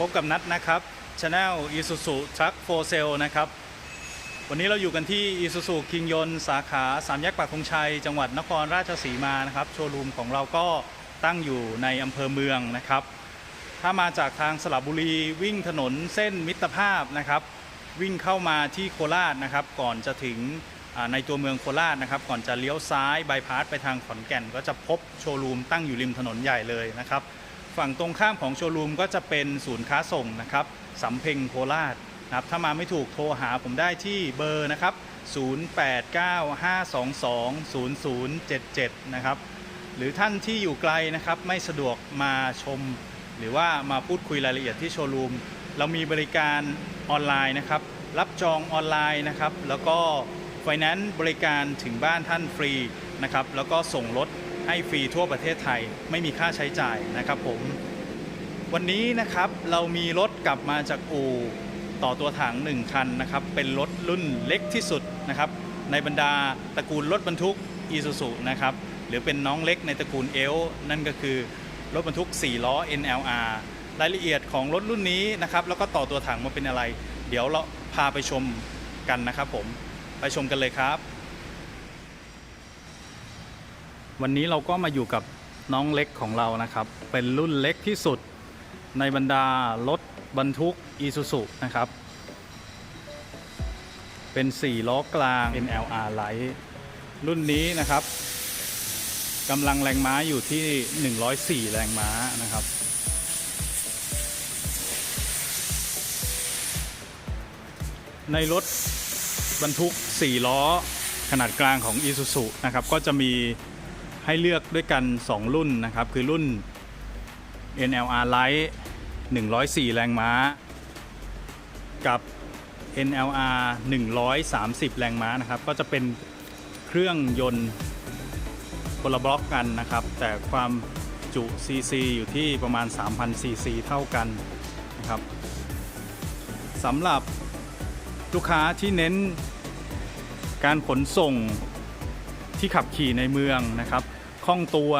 พบกับนัดนะครับ Channel Isuzu Truck for Sale นะครับ วันนี้เราอยู่กันที่ Isuzu คิงยนสาขาสามแยกปากธงชัย จังหวัดนครราชสีมานะครับ โชว์รูมของเราก็ตั้งอยู่ในอำเภอเมืองนะครับ ถ้ามาจากทางสระบุรีวิ่งถนนเส้นมิตรภาพนะครับ วิ่งเข้ามาที่โคราชนะครับ ก่อนจะถึงในตัวเมืองโคราชนะครับ ก่อนจะเลี้ยวซ้ายบายพาสไปทางขอนแก่น ก็จะพบโชว์รูมตั้งอยู่ริมถนนใหญ่เลยนะครับ ฝั่งตรงข้ามของโชว์รูมก็จะเป็นศูนย์ค้าส่งนะครับสำเพ็งโคราชนะครับถ้ามาไม่ถูกโทรหาผมได้ที่เบอร์นะครับ 0895220077 นะครับ หรือท่านที่อยู่ไกลนะครับไม่สะดวกมาชม หรือว่ามาพูดคุยรายละเอียดที่โชว์รูม เรามีบริการออนไลน์นะครับ รับจองออนไลน์นะครับ แล้วก็ไฟแนนซ์บริการถึงบ้านท่านฟรีนะครับ แล้วก็ส่งรถ ให้ฟรีทั่วประเทศไทย ไม่มีค่าใช้จ่ายนะครับผมวันนี้นะครับเรามีรถกลับมาจากอู่ต่อตัวถัง1คันนะครับเป็นรถรุ่นเล็กที่สุดนะครับในบรรดาตระกูลรถบรรทุก i s u z u นะครับหรือเป็นน้องเล็กในตระกูลเอลนั่นก็คือรถบรรทุก 4 ล้อ NLR รายละเอียดของรถรุ่นนี้นะครับแล้วก็ต่อตัวถังมาเป็นอะไร เดี๋ยวเราพาไปชมกันนะครับผมไปชมกันเลยครับ วันนี้เราก็มาอยู่กับน้องเล็กของเรานะครับ เป็นรุ่นเล็กที่สุดในบรรดารถบรรทุก i s u z u นะครับ เป็น 4 ล้อกลาง NLR Light รุ่นนี้นะครับกำลังแรงม้าอยู่ที่ 104 แรงม้านะครับ ในรถบรรทุก 4 ล้อขนาดกลางของ Isuzu นะครับ ก็จะมี ให้เลือกด้วยกัน 2 รุ่นนะครับ คือรุ่น NLR Light 104 แรงม้า กับ NLR 130 แรงม้านะครับ ก็จะเป็นเครื่องยนต์คนละบล็อกกันนะครับ แต่ความจุ CC อยู่ที่ประมาณ 3,000 CC เท่ากันนะครับสำหรับลูกค้าที่เน้นการขนส่งที่ขับขี่ในเมืองนะครับ ล่องตัว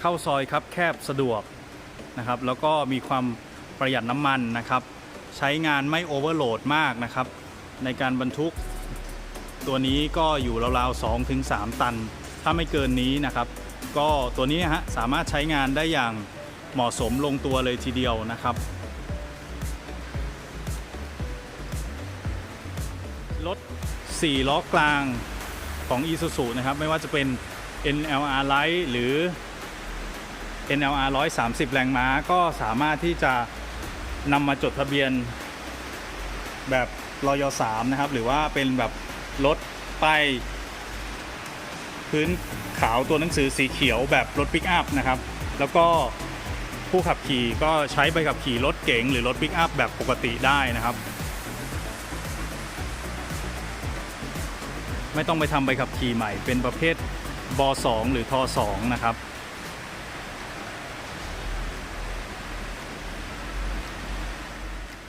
เข้าซอยครับแคบสะดวกนะครับ แล้วก็มีความประหยัดน้ำมันนะครับ ใช้งานไม่โอเวอร์โหลดมากนะครับ ในการบรรทุก ตัวนี้ก็อยู่ราวๆ2ถึง3ตัน ถ้าไม่เกินนี้นะครับ ก็ตัวนี้ฮะสามารถใช้งานได้อย่างเหมาะสมลงตัวเลยทีเดียวนะครับรถ4ล้อกลางของ Isuzu นะครับ ไม่ว่าจะเป็น NLR Light หรือ NLR 130 แรงม้าก็สามารถที่จะนำมาจดทะเบียนแบบรอย3นะครับ หรือว่าเป็นแบบรถป้ายพื้นขาวตัวหนังสือสีเขียวแบบรถปิกอัพนะครับ แล้วก็ผู้ขับขี่ก็ใช้ใบขับขี่รถเก๋งหรือรถปิกอัพแบบปกติได้นะครับ ไม่ต้องไปทำใบขับขี่ใหม่เป็นประเภท บ2หรือท2นะครับ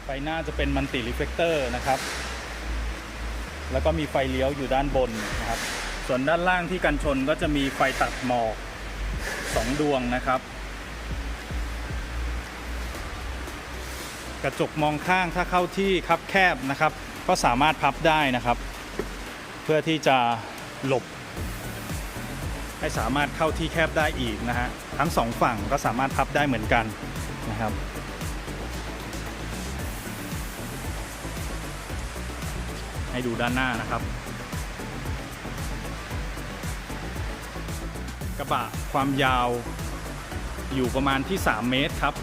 ไฟหน้าจะเป็นมันติรีเฟกเตอร์นะครับ แล้วก็มีไฟเลี้ยวอยู่ด้านบนนะครับ ส่วนด้านล่างที่กันชนก็จะมีไฟตัดหมอกสองดวงนะครับ กระจกมองข้างถ้าเข้าที่คับแคบนะครับ ก็สามารถพับได้นะครับ เพื่อที่จะหลบ ให้สามารถเข้าที่แคบได้อีกนะฮะทั้งสองฝั่งก็สามารถพับได้เหมือนกันนะครับให้ดูด้านหน้านะครับ กระบะความยาวอยู่ประมาณที่ 3 เมตรครับ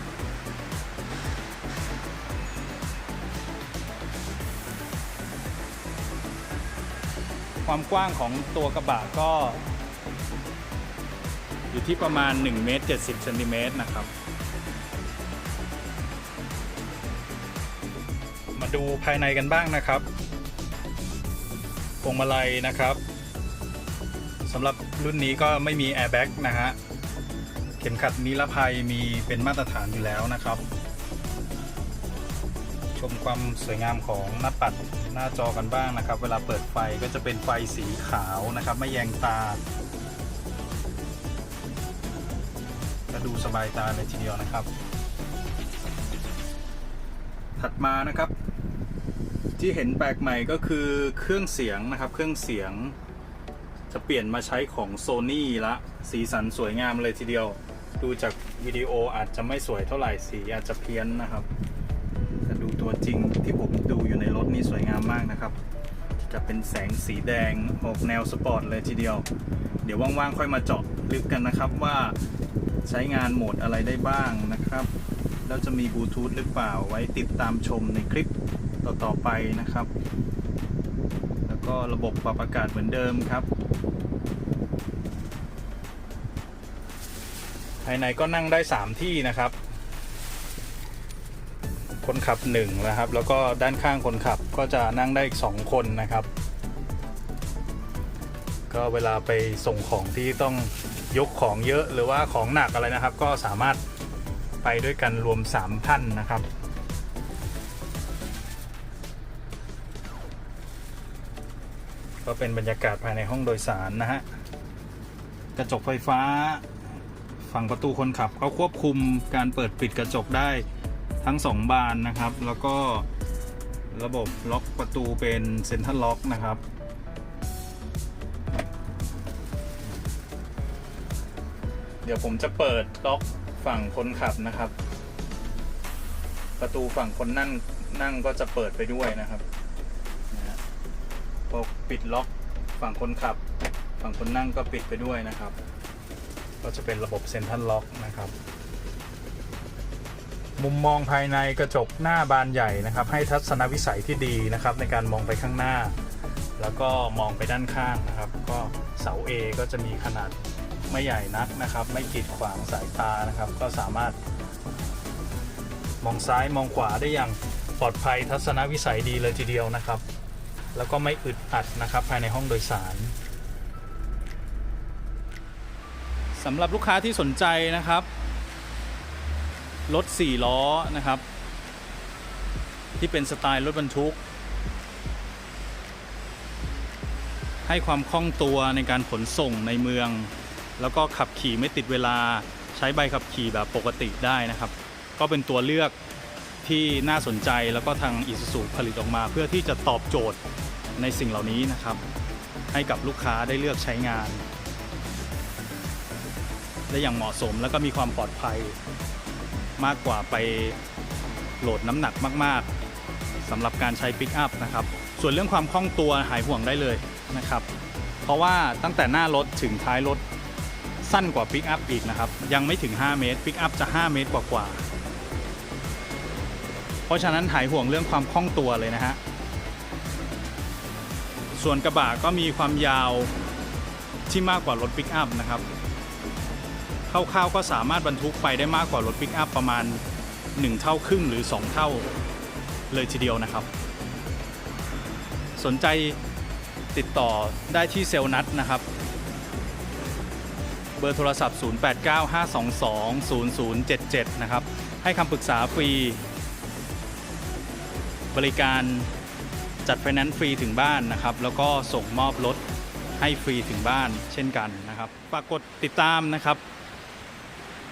ความกว้างของตัวกระบะก็ อยู่ที่ประมาณ1เมตร70เซนติเมตรนะครับ มาดูภายในกันบ้างนะครับพวงมาลัยนะครับสำหรับรุ่นนี้ก็ไม่มีแอร์แบ็กนะฮะเข็มขัดนิรภัยมีเป็นมาตรฐานอยู่แล้วนะครับ ชมความสวยงามของหน้าปัดหน้าจอกันบ้างนะครับ เวลาเปิดไฟก็จะเป็นไฟสีขาวนะครับ ไม่แยงตา ดูสบายตาเลยทีเดียวนะครับ ถัดมานะครับ ที่เห็นแปลกใหม่ก็คือเครื่องเสียงนะครับ เครื่องเสียงจะเปลี่ยนมาใช้ของ Sony ละสีสันสวยงามเลยทีเดียว ดูจากวิดีโออาจจะไม่สวยเท่าไหร่สีอาจจะเพี้ยนนะครับแต่ดูตัวจริงที่ผมดูอยู่ในรถนี่สวยงามมากนะครับ จะเป็นแสงสีแดงออกแนวสปอร์ตเลยทีเดียว เดี๋ยวว่างๆค่อยมาเจาะลึกกันนะครับว่า ใช้งานโหมดอะไรได้บ้างนะครับ แล้วจะมีบลูทูธหรือเปล่าไว้ติดตามชมในคลิปต่อๆไปนะครับ แล้วก็ระบบปรับอากาศเหมือนเดิมครับ ภายในก็นั่งได้ 3 ที่นะครับ คนขับ1นะครับ แล้วก็ด้านข้างคนขับก็จะนั่งได้อีก 2 คนนะครับ ก็เวลาไปส่งของที่ต้อง ยกของเยอะหรือว่าของหนักอะไรนะครับ ก็สามารถไปด้วยกันรวม 3 ท่านนะครับก็เป็นบรรยากาศภายในห้องโดยสารนะฮะ กระจกไฟฟ้า ฝั่งประตูคนขับก็ควบคุมการเปิดปิดกระจกได้ทั้ง 2 บานนะครับ แล้วก็ระบบล็อกประตูเป็นเซ็นทรัลล็อกนะครับ ดี๋ยวผมจะเปิดล็อกฝั่งคนขับนะครับ ประตูฝั่งคนนั่งนั่งก็จะเปิดไปด้วยนะครับนะพอปิดล็อกฝั่งคนขับ ฝั่งคนนั่งก็ปิดไปด้วยนะครับ ก็จะเป็นระบบเซ็นทรัลล็อกนะครับ มุมมองภายในกระจกหน้าบานใหญ่นะครับ ให้ทัศนวิสัยที่ดีนะครับ ในการมองไปข้างหน้า แล้วก็มองไปด้านข้างนะครับ ก็เสา A ก็จะมีขนาด ไม่ใหญ่นักนะครับ ไม่กีดขวางสายตานะครับ ก็สามารถ มองซ้ายมองขวาได้อย่างปลอดภัยทัศนวิสัยดีเลยทีเดียวนะครับ แล้วก็ไม่อึดอัดนะครับภายในห้องโดยสารสำหรับลูกค้าที่สนใจนะครับรถ4ล้อนะครับ ที่เป็นสไตล์รถบรรทุก ให้ความคล่องตัวในการขนส่งในเมือง แล้วก็ขับขี่ไม่ติดเวลาใช้ใบขับขี่แบบปกติได้นะครับ ก็เป็นตัวเลือกที่น่าสนใจแล้วก็ทาง i s u z u ผลิตออกมา เพื่อที่จะตอบโจทย์ในสิ่งเหล่านี้นะครับ ให้กับลูกค้าได้เลือกใช้งาน ได้อย่างเหมาะสมแล้วก็มีความปลอดภัยมากกว่าไปโหลดน้ำหนักมาก ๆสำหรับการใช้ปิกอัพนะครับ ส่วนเรื่องความคล่องตัวหายห่วงได้เลยนะครับ เพราะว่าตั้งแต่หน้ารถถึงท้ายรถ สั้นกว่าปิกอัพอีกนะครับ ยังไม่ถึง 5 เมตรปิกอัพจะ 5 เมตรกว่าๆเพราะฉะนั้นหายห่วงเรื่องความคล่องตัวเลยนะฮะส่วนกระบะก็มีความยาวที่มากกว่ารถปิกอัพนะครับคร่าวๆก็สามารถบรรทุกไปได้มากกว่ารถปิกอัพประมาณ 1 เท่าครึ่งหรือ 2 เท่าเลยทีเดียวนะครับ สนใจติดต่อได้ที่เซลล์นัดนะครับ เบอร์โทรศัพท์ 0895220077 นะครับ ให้คำปรึกษาฟรี บริการจัดไฟแนนซ์ฟรีถึงบ้านนะครับ แล้วก็ส่งมอบรถให้ฟรีถึงบ้านเช่นกันนะครับฝากกดติดตามนะครับ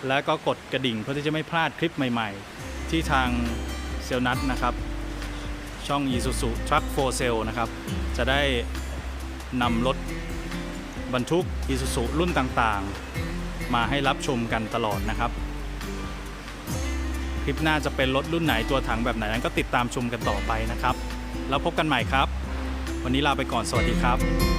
แล้วก็กดกระดิ่งเพื่อที่จะไม่พลาดคลิปใหม่ๆ ที่ทางเซลนัดนะครับ ช่อง Isuzu Truck for Sale นะครับ จะได้นำรถ บรรทุกอิสุสุรุ่นต่างๆ มาให้รับชมกันตลอดนะครับ คลิปหน้าจะเป็นรถรุ่นไหนตัวถังแบบไหนนั้นก็ติดตามชมกันต่อไปนะครับ แล้วพบกันใหม่ครับ วันนี้ลาไปก่อนสวัสดีครับ